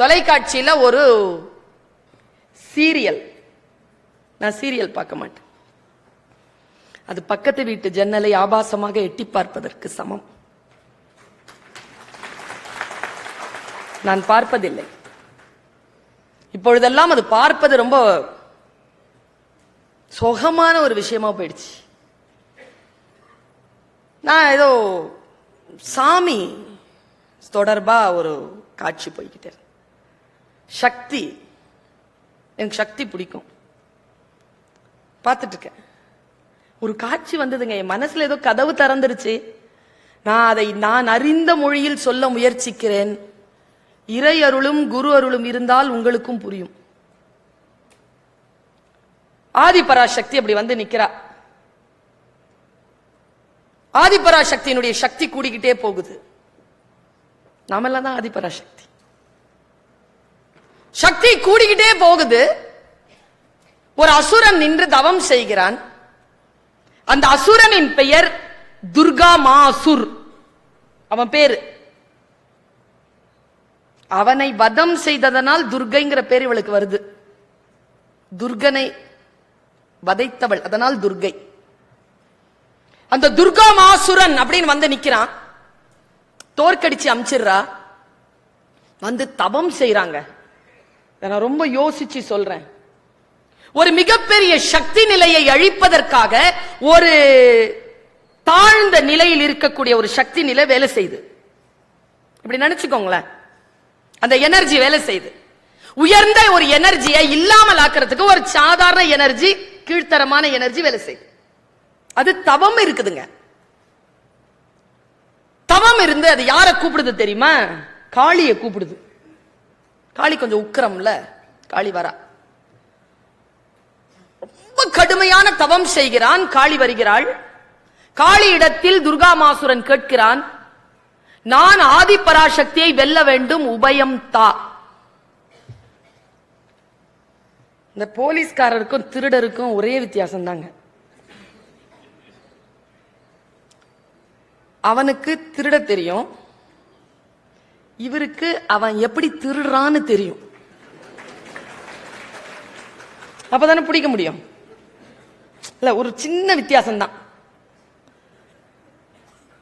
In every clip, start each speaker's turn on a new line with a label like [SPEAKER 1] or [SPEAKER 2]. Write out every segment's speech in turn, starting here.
[SPEAKER 1] தொலைக்காட்சியில் ஒரு சீரியல். நான் சீரியல் பார்க்க மாட்டேன். அது பக்கத்து வீட்டு ஜன்னலை ஆபாசமாக எட்டி பார்ப்பதற்கு சமம். நான் பார்ப்பதில்லை. இப்பொழுதெல்லாம் அது பார்ப்பது ரொம்ப சுகமான ஒரு விஷயமா போயிடுச்சு. நான் ஏதோ சாமி தொடர்பா ஒரு காட்சி போய்கிட்டே சக்தி. எனக்கு சக்தி பிடிக்கும். பார்த்துட்டு இருக்கேன். ஒரு காட்சி வந்ததுங்க. என் மனசுல ஏதோ கதவு திறந்துருச்சு. நான் அதை நான் அறிந்த மொழியில் சொல்ல முயற்சிக்கிறேன். இறை அருளும் குரு அருளும் இருந்தால் உங்களுக்கும் புரியும். ஆதிபராசக்தி அப்படி வந்து நிக்கிறா. ஆதிபராசக்தியினுடைய சக்தி கூடிக்கிட்டே போகுது. நாமெல்லாம் தான் ஆதிபராசக்தி. சக்தி கூடிக்கிட்டே போகுது. ஒரு அசுரன் நின்று தவம் செய்கிறான். அந்த அசுரனின் பெயர் துர்கா மாசுர். அவன் பேரு. அவனை வதம் செய்ததனால் துர்கைங்கிற பேர் இவளுக்கு வருது. துர்கனை வதைத்தவள் அதனால் துர்கை. அந்த துர்கா மாசுரன் அப்படின்னு வந்து நிக்கிறான். தோற்கடிச்சு அமிச்சிடுறா. வந்து தவம் செய்யறாங்க நான் ரொம்ப யோசிச்சு சொல்றேன். ஒரு மிகப்பெரிய சக்தி நிலையை அழிப்பதற்காக ஒரு தாழ்ந்த நிலையில் இருக்கக்கூடிய ஒரு சக்தி நிலை வேலை செய்யுது இப்படி நினைச்சுக்கோங்களேன். அந்த எனர்ஜி வேலை செய்யுது உயர்ந்த ஒரு எனர்ஜியை இல்லாமல் ஆக்குறதுக்கு ஒரு சாதாரண எனர்ஜி கீழ்த்தரமான எனர்ஜி வேலை செய்யுது அது தவம் இருக்குதுங்க. தவம் இருந்து அது யாரை கூப்பிடுது தெரியுமா? காளியை கூப்பிடுது. காளி கொஞ்சம் உக்கரம்ல காளி வரா. ரொம்ப கடுமையான தவம் செய்கிறான் காளி வருகிறாள். காளி இடத்தில் துர்காமாசுரன் கேட்கிறான் நான் ஆதிபராசக்தியை வெல்ல வேண்டும் உபயம் தா. இந்த போலீஸ்காரருக்கும் திருடருக்கும் ஒரே வித்தியாசம் தாங்க அவனுக்கு திருட தெரியும் இவருக்கு அவன் எப்படி திருடுறான்னு தெரியும். அப்பதானே பிடிக்க முடியும். இல்ல ஒரு சின்ன வித்தியாசம் தான்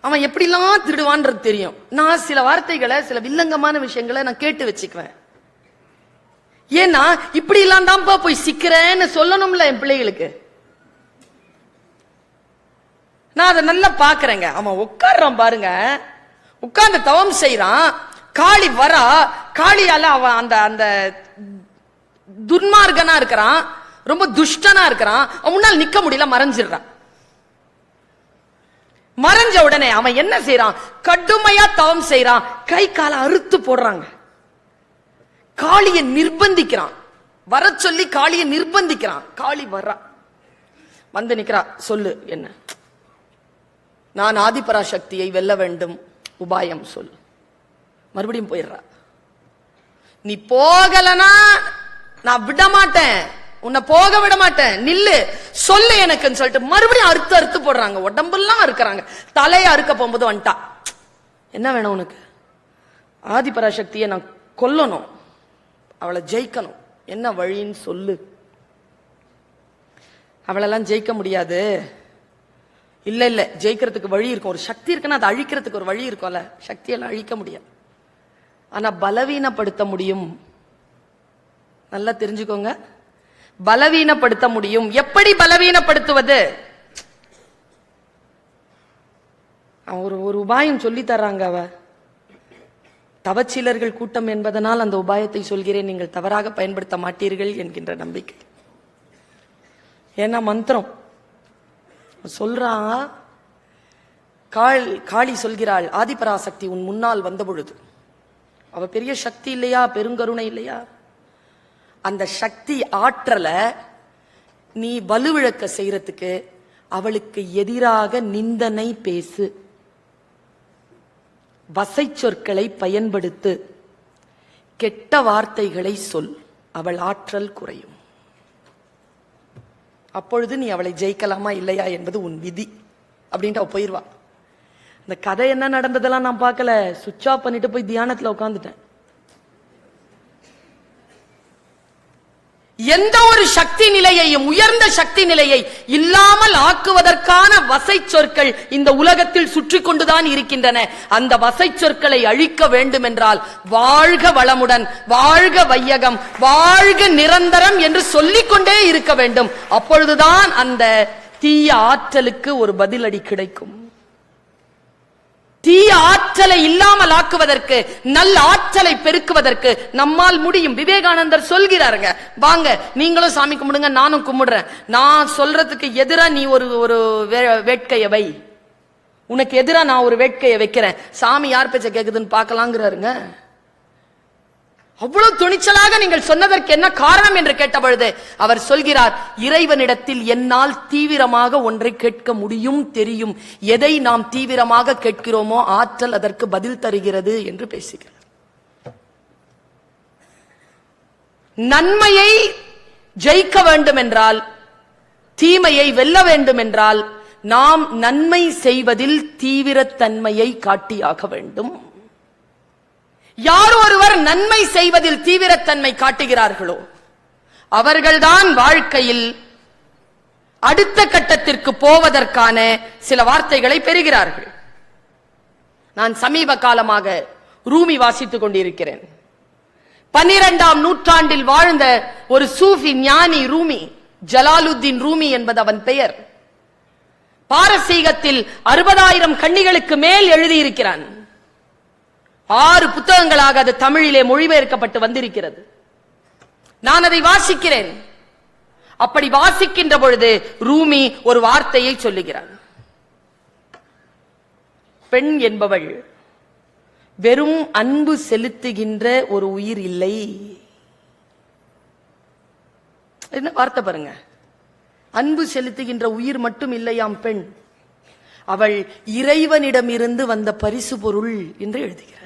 [SPEAKER 1] அவன் எப்படிலாம் திருடுவான்றது தெரியும். நான் சில வார்த்தைகளை சில வில்லங்கமான விஷயங்களை நான் கேட்டு வச்சுக்குவேன். ஏன்னா இப்படி எல்லாம் தான்ப்பா போய் சிக்கிறேன்னு சொல்லணும்ல என் பிள்ளைகளுக்கு. நான் அதை நல்லா பாக்குறேங்க அவன் உட்கார்றான் பாருங்க. உட்கார்ந்து தவம் செய்யறான் காளி வரா காளியால அவன் அந்த அந்த துன்மார்கனா இருக்கிறான் ரொம்ப துஷ்டனா இருக்கிறான் அவன் முன்னால் நிக்க முடியல மறைஞ்சிடுறான். மறைஞ்ச உடனே அவன் என்ன செய்யறான் கடுமையா தவம் செய்யறான் கை காலை அறுத்து போடுறாங்க. காளியை நிர்பந்திக்கிறான். வர சொல்லி காளியை நிர்பந்திக்கிறான். காளி வர்றா வந்து நிக்கிறா சொல்லு என்ன? நான் ஆதிபராசக்தியை வெல்ல வேண்டும். உபாயம் சொல்லு. மறுபடியும் போயிடுறா. நீ போகலனா நான் விட மாட்டேன் உன்னை போக விட மாட்டேன் நில்லு. சொல்லு எனக்குன்னு சொல்லிட்டு மறுபடியும் அறுத்து அறுத்து போடுறாங்க. உடம்பெல்லாம் அறுக்கிறாங்க. தலையை அறுக்க போகும்போது வந்துட்டா. என்ன வேணும் உனக்கு? ஆதிபராசக்தியை நான் கொல்லணும். அவளை ஜெயிக்கணும். என்ன வழின்னு சொல்லு. அவளெல்லாம் ஜெயிக்க முடியாது. இல்லை இல்லை. ஜெயிக்கிறதுக்கு வழி இருக்கும். ஒரு சக்தி இருக்குன்னா அதை அழிக்கிறதுக்கு ஒரு வழி இருக்கும்ல. சக்தியெல்லாம் அழிக்க முடியாது. ஆனா பலவீனப்படுத்த முடியும். நல்லா தெரிஞ்சுக்கோங்க. பலவீனப்படுத்த முடியும். எப்படி பலவீனப்படுத்துவது? அவர் ஒரு ஒரு உபாயம் சொல்லி தர்றாங்க அவ. தவச்சீலர்கள் கூட்டம் என்பதனால் அந்த உபாயத்தை சொல்கிறேன். நீங்கள் தவறாக பயன்படுத்த மாட்டீர்கள் என்கின்ற நம்பிக்கை. ஏன்னா மந்திரம். சொல்றான் காள் காளி சொல்கிறாள். ஆதிபராசக்தி உன் முன்னால் வந்த பொழுது. அவ பெரிய சக்தி இல்லையா? பெருங்கருணை இல்லையா? அந்த சக்தி ஆற்றலை நீ வலுவிழக்க செய்யறதுக்கு அவளுக்கு எதிராக நிந்தனை பேசு. வசை சொற்களை பயன்படுத்து. கெட்ட வார்த்தைகளை சொல். அவள் ஆற்றல் குறையும். அப்பொழுது நீ அவளை ஜெயிக்கலாமா இல்லையா என்பது உன் விதி. அப்படின்ட்டு அவள் போயிடுவாள் இந்த கதை என்ன நடந்ததெல்லாம் நான் பார்க்கல. சுவிட்ச் ஆஃப் பண்ணிட்டு போய் தியானத்துல உட்காந்துட்டேன் எந்த ஒரு சக்தி நிலையையும் உயர்ந்த சக்தி நிலையை இல்லாமல் ஆக்குவதற்கான வசை சொற்கள் இந்த உலகத்தில் சுற்றி கொண்டுதான் இருக்கின்றன. அந்த வசை சொற்களை அழிக்க வேண்டும் என்றால் வாழ்க வளமுடன் வாழ்க வையகம் வாழ்க நிரந்தரம் என்று சொல்லிக்கொண்டே இருக்க வேண்டும். அப்பொழுதுதான் அந்த தீய ஆற்றலுக்கு ஒரு பதிலடி கிடைக்கும். தீய ஆற்றலை இல்லாமல் ஆக்குவதற்கு நல்ல ஆற்றலை பெருக்குவதற்கு நம்மால் முடியும். விவேகானந்தர் சொல்கிறாருங்க. வாங்க நீங்களும் சாமி கும்பிடுங்க நானும் கும்பிடுறேன். நான் சொல்றதுக்கு எதிராக நீ ஒரு ஒரு வே- வேட்கையை வை. உனக்கு எதிராக நான் ஒரு வேட்கையை வைக்கிறேன். சாமி யார் பேச்ச கேக்குதுன்னு பார்க்கலாங்கிறாருங்க. அவ்வளவு துணிச்சலாக நீங்கள் சொன்னதற்கு என்ன காரணம் என்று கேட்டபொழுது அவர் சொல்கிறார் இறைவனிடத்தில் என்னால் தீவிரமாக ஒன்றை கேட்க முடியும் தெரியும். எதை நாம் தீவிரமாக கேட்கிறோமோ ஆற்றல் அதற்கு பதில் தருகிறது என்று பேசுகிறார். நன்மையை ஜெயிக்க வேண்டும் என்றால் தீமையை வெல்ல வேண்டும் என்றால் நாம் நன்மை செய்வதில் தீவிரத்தன்மையை காட்டியாக வேண்டும். யார் ஒருவர் நன்மை செய்வதில் தீவிரத்தன்மை காட்டுகிறார்களோ அவர்கள்தான் வாழ்க்கையில் அடுத்த கட்டத்திற்கு போவதற்கான சில வார்த்தைகளை பெறுகிறார்கள். நான் சமீப காலமாக ரூமி வாசித்துக் கொண்டிருக்கிறேன். பன்னிரெண்டாம் நூற்றாண்டில் வாழ்ந்த ஒரு சூஃபி ஞானி ரூமி ஜலாலுத்தீன் ரூமி என்பது அவன் பெயர். பாரசீகத்தில் அறுபதாயிரம் கண்ணிகளுக்கு மேல் எழுதியிருக்கிறான். ஆறு புத்தகங்களாக அது தமிழிலே மொழிபெயர்க்கப்பட்டு வந்திருக்கிறது. நான் அதை வாசிக்கிறேன். அப்படி வாசிக்கின்ற பொழுது ரூமி ஒரு வார்த்தையை சொல்லுகிறார் பெண் என்பவள் வெறும் அன்பு செலுத்துகின்ற ஒரு உயிர் இல்லை. என்ன வார்த்தை பாருங்க. அன்பு செலுத்துகின்ற உயிர் மட்டும் இல்லையாம் பெண். அவள் இறைவனிடமிருந்து வந்த பரிசு பொருள் என்று எழுதுகிறார்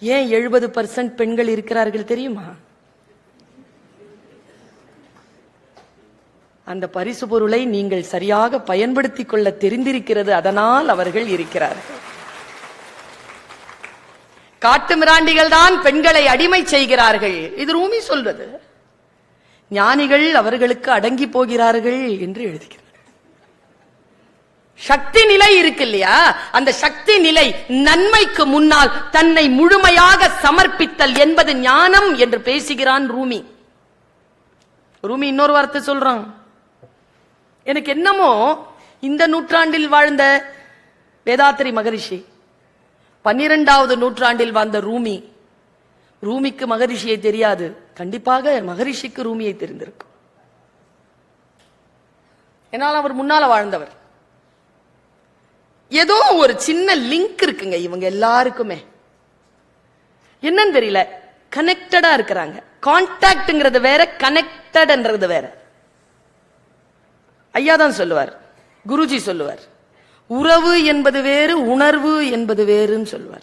[SPEAKER 1] ஏன் எழுபது பர்சன்ட் பெண்கள் இருக்கிறார்கள் தெரியுமா? அந்த பரிசு பொருளை நீங்கள் சரியாக பயன்படுத்திக் கொள்ள தெரிந்திருக்கிறது அதனால் அவர்கள் இருக்கிறார்கள். காட்டு மிராண்டிகள் தான் பெண்களை அடிமை செய்கிறார்கள். இது ரூமி சொல்றது ஞானிகள் அவர்களுக்கு அடங்கி போகிறார்கள் என்று எழுதுகிறார் சக்தி நிலை இருக்கு இல்லையா? அந்த சக்தி நிலை நன்மைக்கு முன்னால் தன்னை முழுமையாக சமர்ப்பித்தல் என்பது ஞானம் என்று பேசுகிறான் ரூமி. ரூமி இன்னொரு வார்த்தை சொல்றான். எனக்கு என்னமோ இந்த நூற்றாண்டில் வாழ்ந்த வேதாத்திரி மகரிஷி பன்னிரெண்டாவது நூற்றாண்டில் வாழ்ந்த ரூமி ரூமிக்கு மகரிஷியை தெரியாது. கண்டிப்பாக மகரிஷிக்கு ரூமியை தெரிந்திருக்கும். என்னால் அவர் முன்னால வாழ்ந்தவர். ஏதோ ஒரு சின்ன லிங்க் இருக்குங்க இவங்க எல்லாருக்குமே. என்னன்னு தெரியல. கனெக்டடா இருக்கிறாங்க. கான்டாக்ட்ங்கிறது வேற கனெக்டட்ன்றது வேற. ஐயா தான் சொல்லுவார். குருஜி சொல்லுவார். உறவு என்பது வேறு உணர்வு என்பது வேறுன்னு சொல்லுவார்.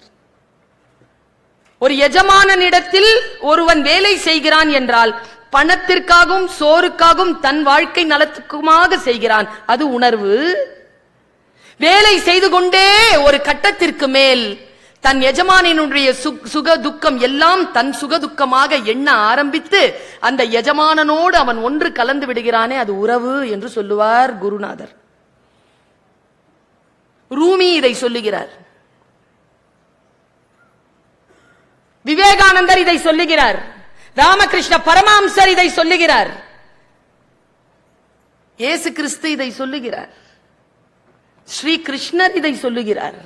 [SPEAKER 1] ஒரு எஜமானனிடத்தில் ஒருவன் வேலை செய்கிறான் என்றால் பணத்திற்காகவும் சோறுக்காகவும் தன் வாழ்க்கை நலத்துக்குமாக செய்கிறான். அது உணர்வு வேலை செய்து கொண்டே ஒரு கட்டத்திற்கு மேல் தன் எஜமானினுடைய சுக்- சுக துக்கம் எல்லாம் தன் சுக துக்கமாக எண்ண ஆரம்பித்து அந்த எஜமானனோடு அவன் ஒன்று கலந்து விடுகிறானே அது உறவு என்று சொல்லுவார் குருநாதர். ரூமி இதை சொல்லுகிறார். விவேகானந்தர் இதை சொல்லுகிறார். ராமகிருஷ்ண பரமாம்சர் இதை சொல்லுகிறார். இயேசு கிறிஸ்து இதை சொல்லுகிறார். ஸ்ரீ கிருஷ்ணர் இதை சொல்லுகிறார்.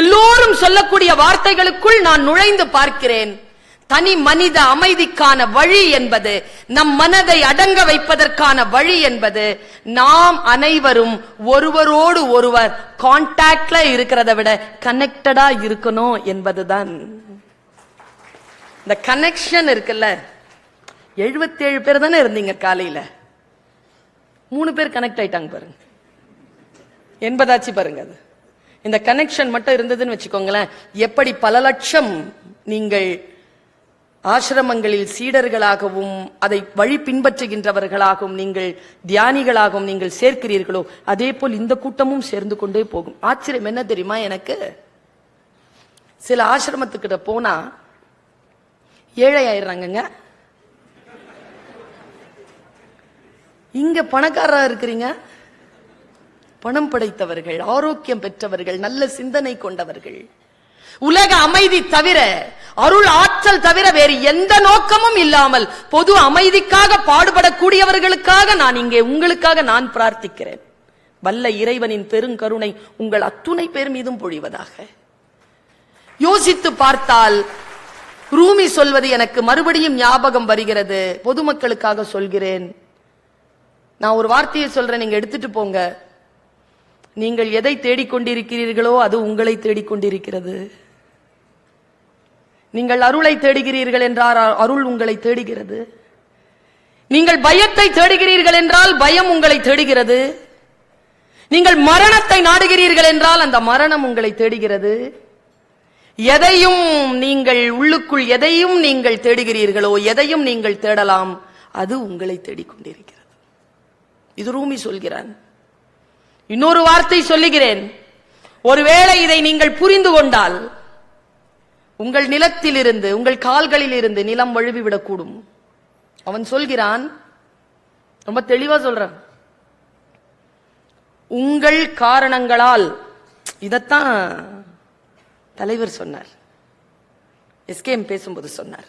[SPEAKER 1] எல்லோரும் சொல்லக்கூடிய வார்த்தைகளுக்குள் நான் நுழைந்து பார்க்கிறேன். தனி மனித அமைதிக்கான வழி என்பது நம் மனதை அடங்க வைப்பதற்கான வழி என்பது நாம் அனைவரும் ஒருவரோடு ஒருவர் கான்டாக்ட்ல இருக்கிறத விட கனெக்டடா இருக்கணும் என்பதுதான். இந்த கனெக்ஷன் இருக்குல்ல 77 பேர் தானே இருந்தீங்க காலையில. மூணு பேர் கனெக்ட் ஆயிட்டாங்க பாருங்க. என்பதாச்சு பாருங்க அது. இந்த கனெக்ஷன் மட்டும் இருந்ததுன்னு வச்சுக்கோங்களேன். எப்படி பல லட்சம் நீங்கள் ஆசிரமங்களில் சீடர்களாகவும் அதை வழி பின்பற்றுகின்றவர்களாகவும் நீங்கள் தியானிகளாகவும் நீங்கள் சேர்க்கிறீர்களோ அதே போல் இந்த கூட்டமும் சேர்ந்து கொண்டே போகும். ஆச்சரியம் என்ன தெரியுமா எனக்கு? சில ஆசிரமத்துக்கிட்ட போனா ஏழை ஆயிடுறாங்கங்க. இங்க பணக்காரரா இருக்கிறீங்க? பணம் படைத்தவர்கள் ஆரோக்கியம் பெற்றவர்கள் நல்ல சிந்தனை கொண்டவர்கள். உலக அமைதி தவிர அருள் ஆற்றல் தவிர வேறு எந்த நோக்கமும் இல்லாமல் பொது அமைதிக்காக பாடுபடக்கூடியவர்களுக்காக நான் இங்கே உங்களுக்காக நான் பிரார்த்திக்கிறேன். வல்ல இறைவனின் பெருங்கருணை உங்கள் அத்துணை பேர் மீதும் பொழிவதாக. யோசித்து பார்த்தால் ரூமி சொல்வது எனக்கு மறுபடியும் ஞாபகம் வருகிறது. பொதுமக்களுக்காக சொல்கிறேன். நான் ஒரு வார்த்தையை சொல்றேன் நீங்க எடுத்துட்டு போங்க. நீங்கள் எதை தேடிக்கொண்டிருக்கிறீர்களோ அது உங்களை தேடிக்கொண்டிருக்கிறது. நீங்கள் அருளை தேடுகிறீர்கள் என்றால் அருள் உங்களை தேடுகிறது. நீங்கள் பயத்தை தேடுகிறீர்கள் என்றால் பயம் உங்களை தேடுகிறது. நீங்கள் மரணத்தை நாடுகிறீர்கள் என்றால் அந்த மரணம் உங்களை தேடுகிறது. எதையும் நீங்கள் உள்ளுக்குள் எதையும் நீங்கள் தேடுகிறீர்களோ எதையும் நீங்கள் தேடலாம் அது உங்களை தேடிக்கொண்டிருக்கிறது. இது ரூமி சொல்கிறான். இன்னொரு வார்த்தை சொல்லுகிறேன். ஒருவேளை இதை நீங்கள் புரிந்து கொண்டால் உங்கள் நிலத்தில் இருந்து உங்கள் கால்களில் இருந்து நிலம் வழுவிவிடக்கூடும் அவன் சொல்கிறான் ரொம்ப தெளிவா சொல்றான். உங்கள் காரணங்களால் இதத்தான் தலைவர் சொன்னார். எஸ்கேஎம் பேசும்போது சொன்னார்.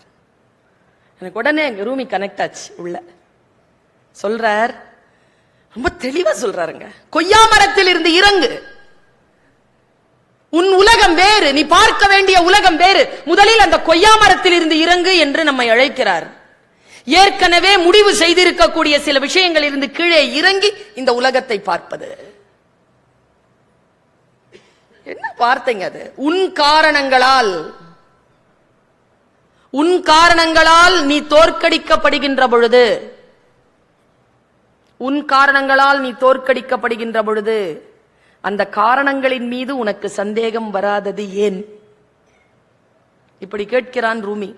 [SPEAKER 1] எனக்கு உடனே எங்க ரூமி கனெக்ட் ஆச்சு உள்ள. சொல்றார் ரொம்ப தெளிவா சொல்றாருங்க. கொய்யா மரத்தில் இருந்து இறங்கு. உன் உலகம் வேறு நீ பார்க்க வேண்டிய உலகம் வேறு. முதலில் அந்த கொய்யா மரத்தில் இருந்து இறங்கு என்று நம்மை அழைக்கிறார். ஏற்கனவே முடிவு செய்திருக்கக்கூடிய சில விஷயங்கள் இருந்து கீழே இறங்கி இந்த உலகத்தை பார்ப்பது. என்ன வார்த்தைங்க அது? உன் காரணங்களால். உன் காரணங்களால் நீ தோற்கடிக்கப்படுகின்ற பொழுது உன் காரணங்களால் நீ தோற்கடிக்கப்படுகின்ற பொழுது அந்த காரணங்களின் மீது உனக்கு சந்தேகம் வராதது ஏன்? இப்படி கேட்கிறான் ரூமி.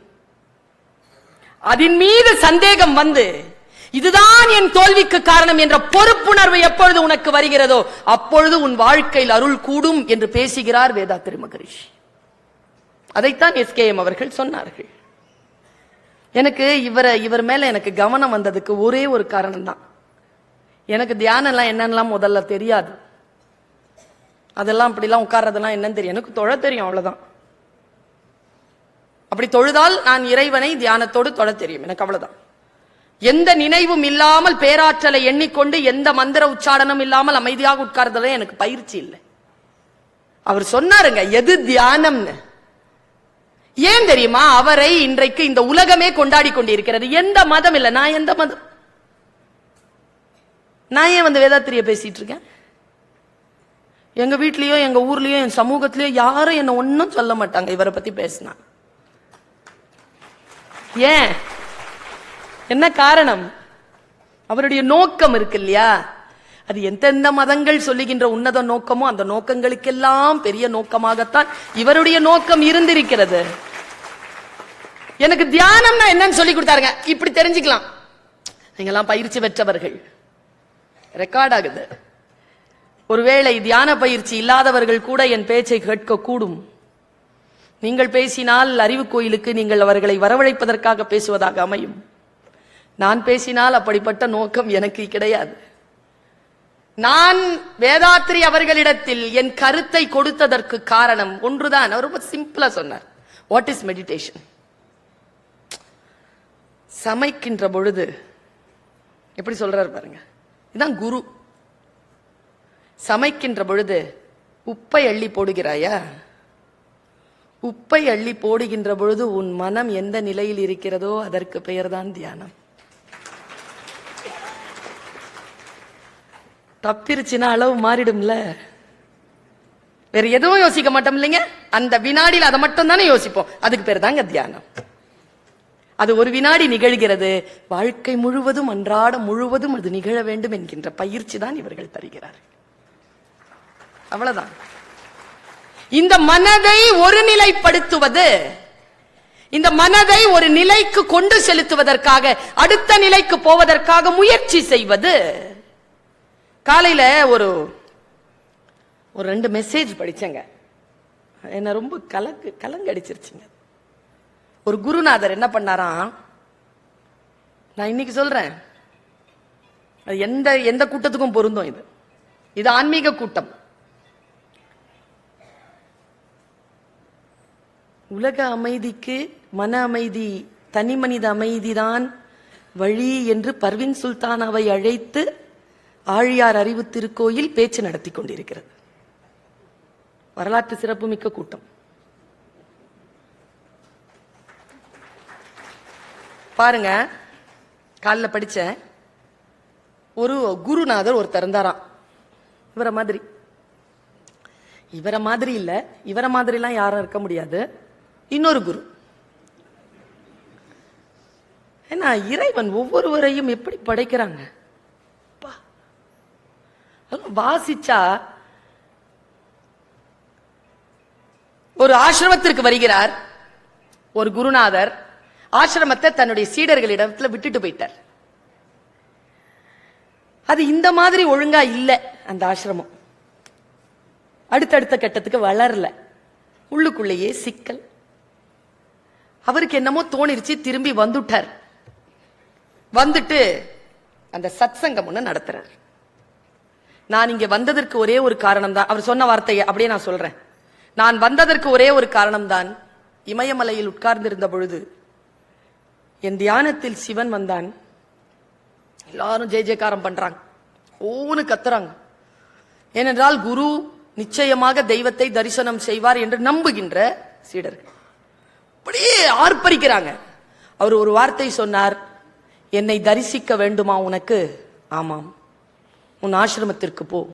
[SPEAKER 1] அதன் மீது சந்தேகம் வந்து இதுதான் என் தோல்விக்கு காரணம் என்ற பொறுப்புணர்வு எப்பொழுது உனக்கு வருகிறதோ அப்பொழுது உன் வாழ்க்கையில் அருள் கூடும் என்று பேசுகிறார் வேதாத்திரி மகரிஷி. அதைத்தான் எஸ்கேஎம் அவர்கள் சொன்னார்கள். எனக்கு இவரை இவர் மேல எனக்கு கவனம் வந்ததுக்கு ஒரே ஒரு காரணம் தான் எனக்கு தியானம்லாம் என்னன்னெலாம் முதல்ல தெரியாது. அதெல்லாம் அப்படிலாம் உட்கார்றதெல்லாம் என்னன்னு தெரியும் எனக்கு தொழ தெரியும் அவ்வளோதான் அப்படி தொழுதால் நான் இறைவனை தியானத்தோடு தொழ தெரியும். எனக்கு அவ்வளோதான் எந்த நினைவும் இல்லாமல் பேராற்றலை எண்ணிக்கொண்டு எந்த மந்திர உச்சாடனம் இல்லாமல் அமைதியாக உட்கார்றதுல எனக்கு பயிற்சி இல்லை. அவர் சொன்னாருங்க எது தியானம்னு? ஏன் தெரியுமா? அவரை இன்றைக்கு இந்த உலகமே கொண்டாடி கொண்டிருக்கிறது. எந்த மதம் இல்லை. நான் எந்த மதம்? நான் ஏன் வந்து வேதாத்திரியை பேசிகிட்டு இருக்கேன்? எங்கள் வீட்லேயோ எங்கள் ஊர்லேயோ என் சமூகத்திலயோ யாரும் என்னை ஒன்றும் சொல்ல மாட்டாங்க. இவரை பற்றி பேசினா. ஏன்? என்ன காரணம்? அவருடைய நோக்கம் இருக்கு இல்லையா? அது எந்தெந்த மதங்கள் சொல்லுகின்ற உன்னத நோக்கமோ அந்த நோக்கங்களுக்கெல்லாம் பெரிய நோக்கமாகத்தான் இவருடைய நோக்கம் இருந்திருக்கிறது. எனக்கு தியானம்னா என்னன்னு சொல்லி கொடுத்தாருங்க. இப்படி தெரிஞ்சுக்கலாம். நீங்கெல்லாம் பயிற்சி பெற்றவர்கள். ரெக்கார்ட் ஆகுது. ஒருவேளை தியான பயிற்சி இல்லாதவர்கள் கூட என் பேச்சை கேட்க கூடும் நீங்கள் பேசினால் அறிவு கோயிலுக்கு நீங்கள் அவர்களை வரவழைப்பதற்காக பேசுவதாக அமையும். நான் பேசினால் அப்படிப்பட்ட நோக்கம் எனக்கு கிடையாது. நான் வேதாத்ரி அவர்களிடத்தில் என் கருத்தை கொடுத்ததற்கு காரணம் ஒன்றுதான். அவர் ரொம்ப சிம்பிளா சொன்னார். வாட் இஸ் மெடிடேஷன் சமைக்கின்ற பொழுது எப்படி சொல்றாரு பாருங்க. இதான் குரு. சமைக்கின்ற பொழுது உப்பை அள்ளி போடுகிறாயா? உப்பை அள்ளி போடுகின்ற பொழுது உன் மனம் எந்த நிலையில் இருக்கிறதோ அதற்கு பெயர்தான் தியானம். தப்பிருச்சுன்னா அளவு மாறிடும்ல. வேற எதுவும் யோசிக்க மாட்டோம் இல்லைங்க? அந்த வினாடியில் அதை மட்டும் தானே யோசிப்போம். அதுக்கு பேர் தாங்க தியானம். அது ஒரு வினாடி நிகழ்கிறது. வாழ்க்கை முழுவதும் அன்றாடம் முழுவதும் அது நிகழ வேண்டும் என்கின்ற பயிற்சி தான் இவர்கள் தருகிறார்கள். அவ்வளவுதான். இந்த மனதை ஒருநிலைப்படுத்துவது இந்த மனதை ஒரு நிலைக்கு கொண்டு செலுத்துவதற்காக அடுத்த நிலைக்கு போவதற்காக முயற்சி செய்வது. காலையில ஒரு ஒரு ரெண்டு மெசேஜ் படிச்சேங்க. என்ன ரொம்ப கலக்கு கலங்கடிச்சிருச்சுங்க. ஒரு குருநாதர் என்ன பண்ணாராம்? நான் இன்னைக்கு சொல்றேன். அது எந்த எந்த கூட்டத்துக்கும் பொருந்தும் இது. இது ஆன்மீக கூட்டம். உலக அமைதிக்கு மன அமைதி தனி மனித அமைதிதான் வழி என்று பர்வின் சுல்தானாவை அழைத்து ஆழியார் அறிவு திருக்கோயில் பேச்சு நடத்தி கொண்டிருக்கிறது. வரலாற்று சிறப்புமிக்க கூட்டம். பாருங்க காலைல படிச்சேன். ஒரு குருநாதர் ஒருத்தர் இருந்தாராம். இவரை மாதிரி. இவரை மாதிரி இல்ல இவரை மாதிரிலாம் யாரும் இருக்க முடியாது. இன்னொரு குரு. ஏன்னா இறைவன் ஒவ்வொருவரையும் எப்படி படைக்கிறாங்க? வாசிச்சா ஒரு ஆசிரமத்திற்கு வருகிறார் ஒரு குருநாதர். ஆசிரமத்தை தன்னுடைய சீடர்களிடத்துல விட்டுட்டு போயிட்டார். அது இந்த மாதிரி ஒழுங்கா இல்லை அந்த ஆசிரமம். அடுத்தடுத்த கட்டத்துக்கு வளரல. உள்ளுக்குள்ளேயே சிக்கல். அவருக்கு என்னமோ தோணிருச்சு திரும்பி வந்துட்டார். வந்துட்டு அந்த சத்சங்கம் ஒண்ணு நடத்துறார். நான் இங்க வந்ததற்கு ஒரே ஒரு காரணம் தான் அவர் சொன்ன வார்த்தையை அப்படியே நான் சொல்றேன். நான் வந்ததற்கு ஒரே ஒரு காரணம் தான் இமயமலையில் உட்கார்ந்திருந்த பொழுது என் தியானத்தில் சிவன் வந்தான். எல்லாரும் ஜெய ஜெயகாரம் பண்றாங்க. ஓன்னு கத்துறாங்க. ஏனென்றால் குரு நிச்சயமாக தெய்வத்தை தரிசனம் செய்வார் என்று நம்புகின்ற சீடர்கள். அப்படியே ஆர்ப்பரிக்கிறாங்க. அவர் ஒரு வார்த்தை சொன்னார் என்னை தரிசிக்க வேண்டுமா உனக்கு? ஆமாம். உன் ஆசிரமத்திற்கு போ.